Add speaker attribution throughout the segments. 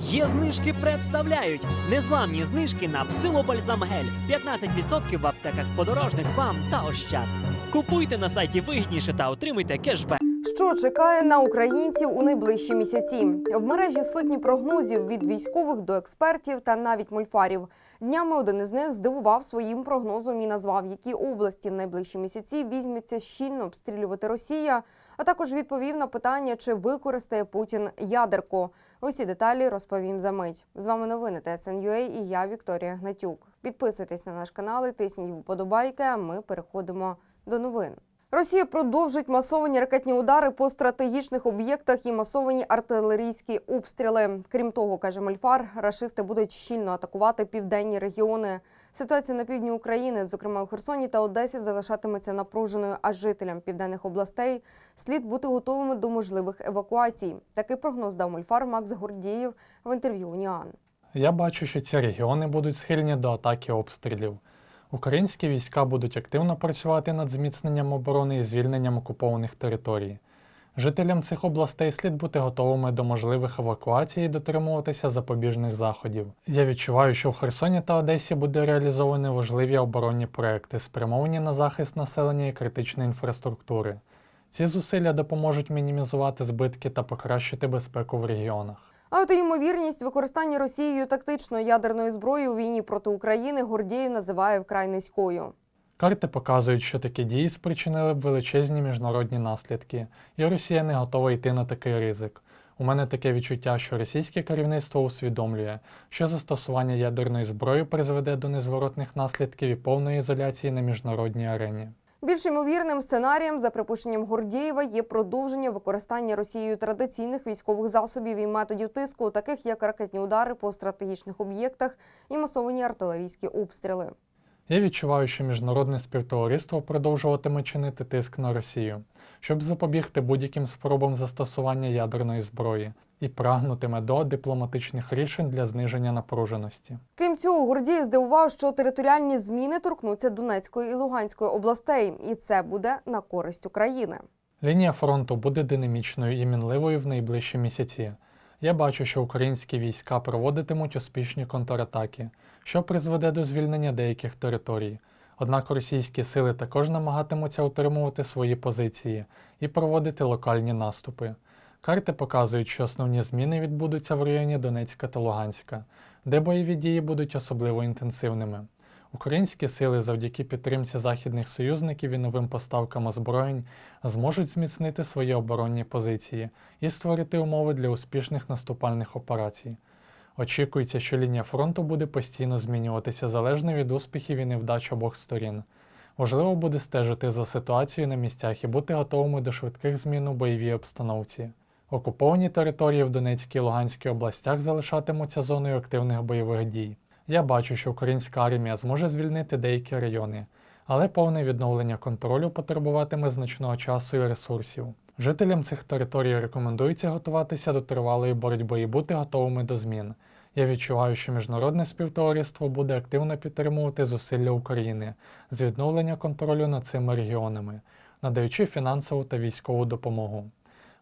Speaker 1: Є знижки представляють незламні знижки на псилобальзам гель 15% в аптеках подорожник вам та ощад. Купуйте на сайті вигідніше та отримуйте кешбек.
Speaker 2: Що чекає на українців у найближчі місяці? В мережі сотні прогнозів від військових до експертів та навіть мульфарів. Днями один із них здивував своїм прогнозом і назвав, які області в найближчі місяці візьметься щільно обстрілювати Росія. А також відповів на питання, чи використає Путін ядерку. Усі деталі розповім за мить. З вами новини ТСНЮА і я Вікторія Гнатюк. Підписуйтесь на наш канал і тисніть вподобайки. А ми переходимо до новин. Росія продовжить масовані ракетні удари по стратегічних об'єктах і масовані артилерійські обстріли. Крім того, каже Мольфар, рашисти будуть щільно атакувати південні регіони. Ситуація на півдні України, зокрема у Херсоні та Одесі, залишатиметься напруженою, а жителям південних областей слід бути готовими до можливих евакуацій. Такий прогноз дав Мольфар Макс Гордієв в інтерв'ю Уніан.
Speaker 3: Я бачу, що ці регіони будуть схильні до атаки обстрілів. Українські війська будуть активно працювати над зміцненням оборони і звільненням окупованих територій. Жителям цих областей слід бути готовими до можливих евакуацій і дотримуватися запобіжних заходів. Я відчуваю, що в Херсоні та Одесі буде реалізовані важливі оборонні проекти, спрямовані на захист населення і критичної інфраструктури. Ці зусилля допоможуть мінімізувати збитки та покращити безпеку в регіонах.
Speaker 2: А от ймовірність використання Росією тактичної ядерної зброї у війні проти України Гордієв називає вкрай низькою.
Speaker 3: Карти показують, що такі дії спричинили б величезні міжнародні наслідки, і Росія не готова йти на такий ризик. У мене таке відчуття, що російське керівництво усвідомлює, що застосування ядерної зброї призведе до незворотних наслідків і повної ізоляції на міжнародній арені.
Speaker 2: Більш ймовірним сценарієм, за припущенням Гордієва, є продовження використання Росією традиційних військових засобів і методів тиску, таких як ракетні удари по стратегічних об'єктах і масовані артилерійські обстріли.
Speaker 3: Я відчуваю, що міжнародне співтовариство продовжуватиме чинити тиск на Росію, щоб запобігти будь-яким спробам застосування ядерної зброї, і прагнутиме до дипломатичних рішень для зниження напруженості.
Speaker 2: Крім цього, Гордієв здивував, що територіальні зміни торкнуться Донецької і Луганської областей, і це буде на користь України.
Speaker 3: Лінія фронту буде динамічною і мінливою в найближчі місяці. Я бачу, що українські війська проводитимуть успішні контратаки, що призведе до звільнення деяких територій. Однак російські сили також намагатимуться утримувати свої позиції і проводити локальні наступи. Карти показують, що основні зміни відбудуться в районі Донецька та Луганська, де бойові дії будуть особливо інтенсивними. Українські сили завдяки підтримці західних союзників і новим поставкам озброєнь зможуть зміцнити свої оборонні позиції і створити умови для успішних наступальних операцій. Очікується, що лінія фронту буде постійно змінюватися залежно від успіхів і невдач обох сторін. Важливо буде стежити за ситуацією на місцях і бути готовими до швидких змін у бойовій обстановці. Окуповані території в Донецькій і Луганській областях залишатимуться зоною активних бойових дій. Я бачу, що українська армія зможе звільнити деякі райони, але повне відновлення контролю потребуватиме значного часу і ресурсів. Жителям цих територій рекомендується готуватися до тривалої боротьби і бути готовими до змін. Я відчуваю, що міжнародне співтовариство буде активно підтримувати зусилля України з відновлення контролю над цими регіонами, надаючи фінансову та військову допомогу.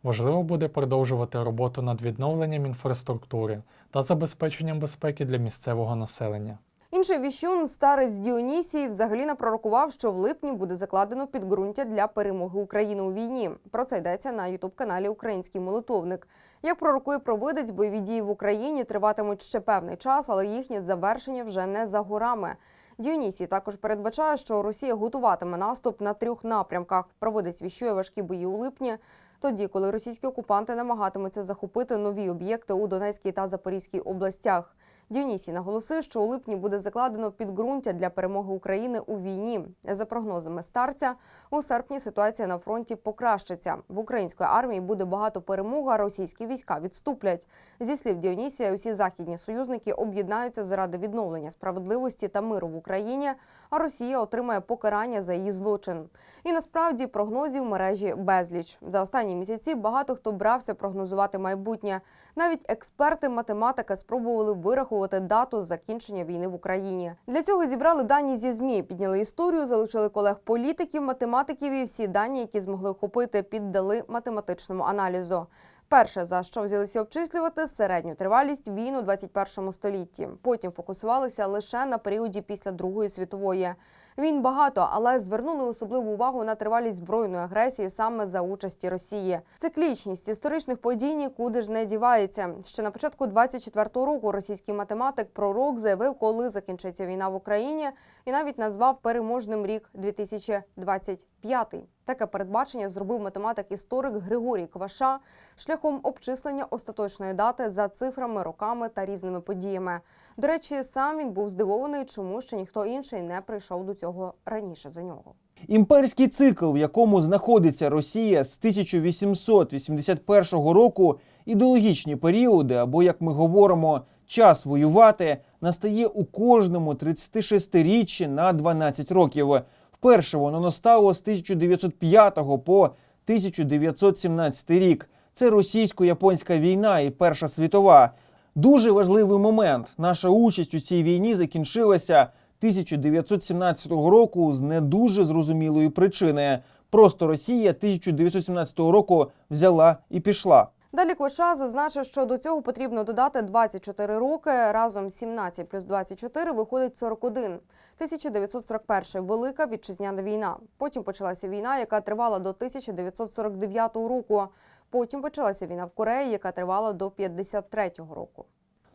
Speaker 3: Важливо буде продовжувати роботу над відновленням інфраструктури та забезпеченням безпеки для місцевого населення.
Speaker 2: Інший віщун старець Діонісій взагалі напророкував, що в липні буде закладено підґрунтя для перемоги України у війні. Про це йдеться на ютуб-каналі Український молитовник. Як пророкує провидець, бойові дії в Україні триватимуть ще певний час, але їхнє завершення вже не за горами. Діонісій також передбачає, що Росія готуватиме наступ на трьох напрямках. Провидець віщує важкі бої у липні. Тоді, коли російські окупанти намагатимуться захопити нові об'єкти у Донецькій та Запорізькій областях. Діонісій наголосив, що у липні буде закладено підґрунтя для перемоги України у війні. За прогнозами старця, у серпні ситуація на фронті покращиться. В української армії буде багато перемог, а російські війська відступлять. Зі слів Діонісія, усі західні союзники об'єднаються заради відновлення справедливості та миру в Україні, а Росія отримає покарання за її злочин. І насправді прогнозів мережі безліч. За останні місяці багато хто брався прогнозувати майбутнє. Навіть експерти математика спробували вирахувати дату закінчення війни в Україні. Для цього зібрали дані зі змі, підняли історію, залучили колег політиків, математиків і всі дані, які змогли охопити, піддали математичному аналізу. Перше, за що взялися обчислювати середню тривалість війн у 21 столітті. Потім фокусувалися лише на періоді після Другої світової. Війн багато, але звернули особливу увагу на тривалість збройної агресії саме за участі Росії. Циклічність історичних подій нікуди ж не дівається. Ще на початку 24-го року російський математик пророк заявив, коли закінчиться війна в Україні, і навіть назвав переможним рік 2025. Таке передбачення зробив математик-історик Григорій Кваша шляхом обчислення остаточної дати за цифрами, роками та різними подіями. До речі, сам він був здивований, чому ще ніхто інший не прийшов до цього раніше за нього.
Speaker 4: Імперський цикл, в якому знаходиться Росія з 1881 року, ідеологічні періоди, або як ми говоримо, час воювати, настає у кожному 36-річчі на 12 років. Вперше воно настало з 1905 по 1917 рік. Це російсько-японська війна і Перша світова. Дуже важливий момент. Наша участь у цій війні закінчилася 1917 року з не дуже зрозумілої причини. Просто Росія 1917 року взяла і пішла.
Speaker 2: Далі Кваша зазначив, що до цього потрібно додати 24 роки. Разом 17 плюс 24 виходить 41. 1941 – Велика вітчизняна війна. Потім почалася війна, яка тривала до 1949 року. Потім почалася війна в Кореї, яка тривала до 53 року.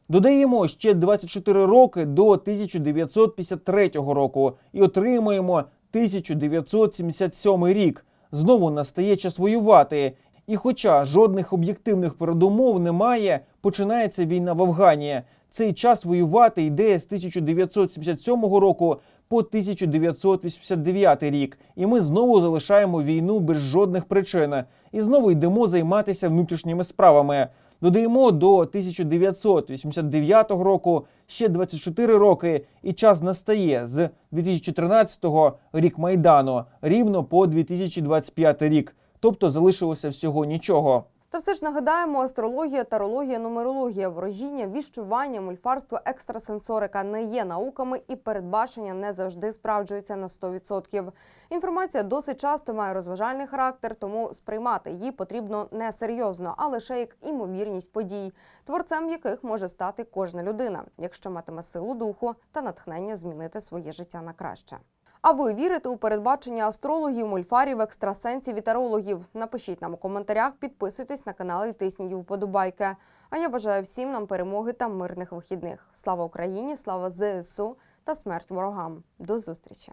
Speaker 4: Додаємо ще 24 роки до 1953 року і отримаємо 1977 рік. Знову настає час воювати. І хоча жодних об'єктивних передумов немає, починається війна в Афгані. Цей час воювати йде з 1977 року по 1989 рік, і ми знову залишаємо війну без жодних причин. І знову йдемо займатися внутрішніми справами. Додаємо до 1989 року ще 24 роки, і час настає з 2013-го рік Майдану рівно по 2025 рік. Тобто залишилося всього нічого.
Speaker 2: Та все ж нагадаємо, астрологія, тарологія, нумерологія, ворожіння, віщування, мульфарство, екстрасенсорика не є науками, і передбачення не завжди справджуються на 100%. Інформація досить часто має розважальний характер, тому сприймати її потрібно не серйозно, а лише як імовірність подій, творцем яких може стати кожна людина, якщо матиме силу духу та натхнення змінити своє життя на краще. А ви вірите у передбачення астрологів, мульфарів, екстрасенсів і тарологів? Напишіть нам у коментарях, підписуйтесь на канал і тисніть вподобайки. А я бажаю всім нам перемоги та мирних вихідних. Слава Україні! Слава ЗСУ та смерть ворогам! До зустрічі!